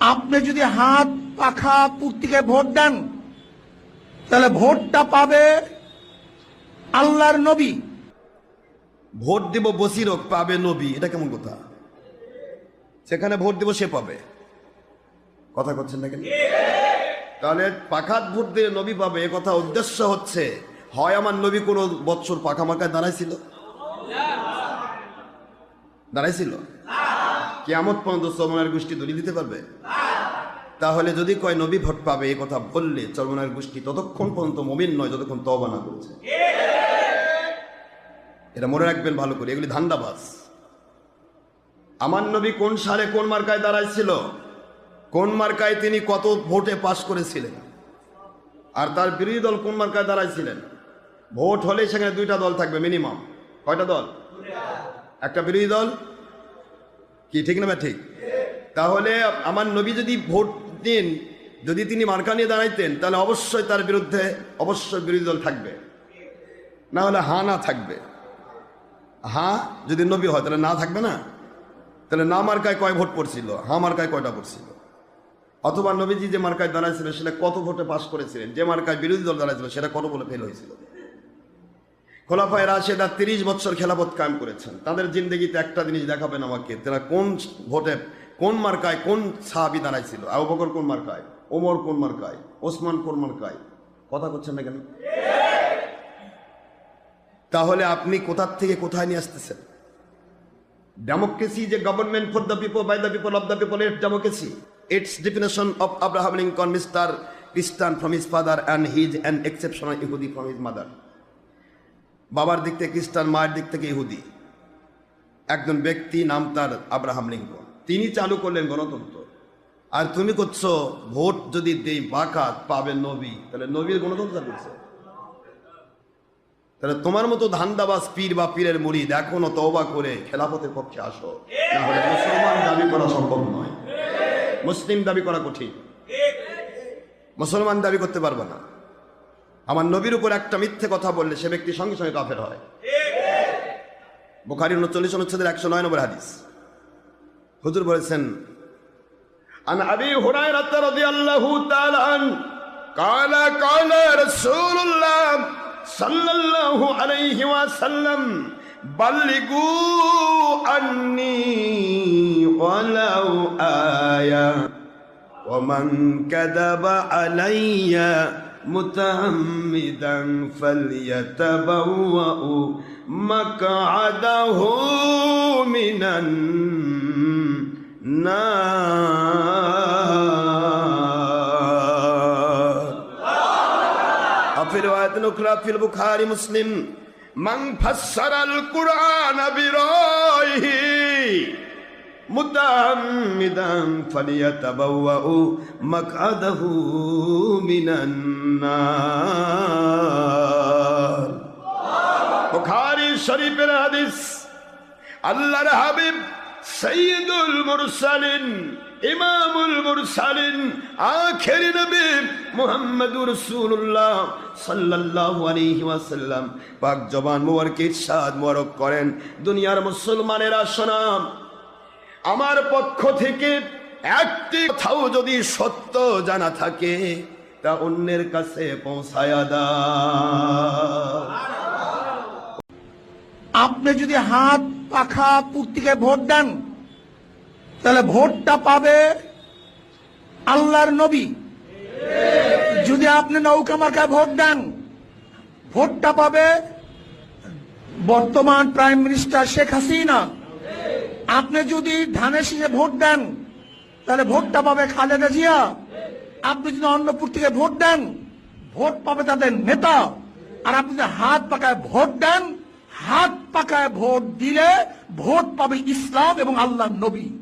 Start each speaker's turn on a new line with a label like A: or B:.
A: আপনি যদি হাত, পাখা, পূর্তিকে ভোট দেন, তাহলে ভোটটা পাবে আল্লাহর নবী।
B: ভোট দেব বসির পাবে নবী। এটা কেমন কথা? সেখানে ভোট দেব, সে পাবে। কথা করছেন না কেন? তাহলে পাখাত ভোট দিয়ে নবী পাবে। এ কথা উদ্দেশ্য হচ্ছে, হয় আমার নবী কোনো বৎসর পাখা মাখায় দাঁড়াইছিল? দাঁড়াইছিল? কেমত পর্যন্ত চরমনার গোষ্ঠী দলিয়ে দিতে পারবে? তাহলে যদি কয় নবী ভোট পাবে, এ কথা বললে চরমনার গোষ্ঠী ততক্ষণ পর্যন্ত মমিন নয়, যতক্ষণ তবা না করেছে। এটা মনে রাখবেন ভালো করে, এগুলি ধান্দাবাজ। আমার নবী কোন সালে কোন মার্কায় দাঁড়াইছিল? কোন মার্কায় তিনি কত ভোটে পাশ করেছিলেন? আর তার বিরোধী দল কোন মার্কায় দাঁড়াইছিলেন? ভোট হলে সেখানে দুইটা দল থাকবে, মিনিমাম। কয়টা দল? একটা বিরোধী দল কি, ঠিক না ঠিক। তাহলে আমার নবী যদি ভোট দিন, যদি তিনি মার্কা নিয়ে দাঁড়াইতেন, তাহলে অবশ্যই তার বিরুদ্ধে, অবশ্যই বিরোধী দল থাকবে। না হলে হা না থাকবে। হ্যাঁ যদি নবী হয়, তাহলে না থাকবে না? তাহলে না মার্কায় কয় ভোট পড়ছিল? হা মার্কায় কয়টা পড়ছিল? অথবা নবীজি যে মার্কায় দাঁড়াইছিল, সেটা কত ভোটে পাশ করেছিলেন? যে মার্কায় বিরোধী দল দাঁড়াইছিল, সেটা কত বলে ফেল হয়েছিল? খোলাফায় রাশেদা তিরিশ বছর খেলাপথ কায়েম করেছেন। তাদের জিন্দগিতে একটা জিনিস দেখাবেন আমাকে, তারা কোন ভোটে কোন মার্কায় কোন সাহাবি দাঁড়াইছিল? আবু বকর কোন মার্কায়? ওমর কোন মার্কায়? ওসমান কোন মার্কায়? কথা করছেন না কেন? তাহলে আপনি কোথার থেকে কোথায় নিয়ে আসতেছেন? ডেমোক্রেসি যে government for the people by the people of the people it democracy its definition of Abraham Lincoln mister Christian from his father and his and exceptional ইহুদি ফ্রম হিজ মাদার বাবার দিক থেকে, খ্রিস্টান মায়ের দিক থেকে ইহুদি। একজন ব্যক্তি নাম তার আব্রাহাম লিঙ্কন। তিনি চালু করলেন গণতন্ত্র। আর তুমি করছ, ভোট যদি দেই বাকাত, পাবে নবী। তাহলে নবীর গণতন্ত্র করছে তাহলে তোমার মতো ধান্দাবাজ পীর বা পীরের মুড়ি দেখো না তওবা করে খেলাফতের পক্ষে আসো। না হলে মুসলমান দাবি করা সম্ভব নয়। মুসলিম দাবি করা কঠিন। মুসলমান দাবি করতে পারবে না। আমার নবীর উপর একটা মিথ্যে কথা বললে সে ব্যক্তি সঙ্গে সঙ্গে কাফের হয় বুখারি উনচল্লিশ অনুচ্ছেদের একশো নয় নম্বর হাদিস হুজুর বলেছেন عن ابي هريره رضي الله تعالى عنه قال قال رسول الله صلى الله عليه وسلم بلغوا عني ولو آية ومن كذب علي متعمدا فليتبوأ مقعده من النار وفي رواية أخرى في البخاري مسلم من فسر القرآن برأيه متعمدا فليتبوأ مقعده من النار বুখারী শরীফের হাদিস আল্লাহর হাবিব সৈয়দুল মুরসালিন ইমামুল মুরসালিন আখেরি নবী মুহাম্মদুর রাসূলুল্লাহ সাল্লাল্লাহু আলাইহি ওয়াসাল্লাম পাক জবান মুবারক ইরশাদ মুবারক করেন দুনিয়ার মুসলমানেরা শোনাম আমার পক্ষ থেকে একটি কথাও যদি সত্য জানা থাকে, তা অন্যের কাছে পৌঁছায়া দাও।
A: আপনি যদি হাত পাখা পূর্তিকে ভোট দেন, তাহলে ভোটটা পাবে আল্লাহর নবী। যদি আপনি নৌকা মার্কায় ভোট দেন, ভোটটা পাবে বর্তমান প্রাইম মিনিস্টার শেখ হাসিনা। আপনি যদি ধানের শীষে ভোট দেন, তাহলে ভোটটা পাবে খালেদা জিয়া। আপনি যদি অন্নপুর থেকে ভোট দেন, ভোট পাবে তাদের নেতা। আর আপনি যদি হাত পাকায় ভোট দেন, হাত পাকায় ভোট দিলে ভোট পাবে ইসলাম এবং আল্লাহ নবী।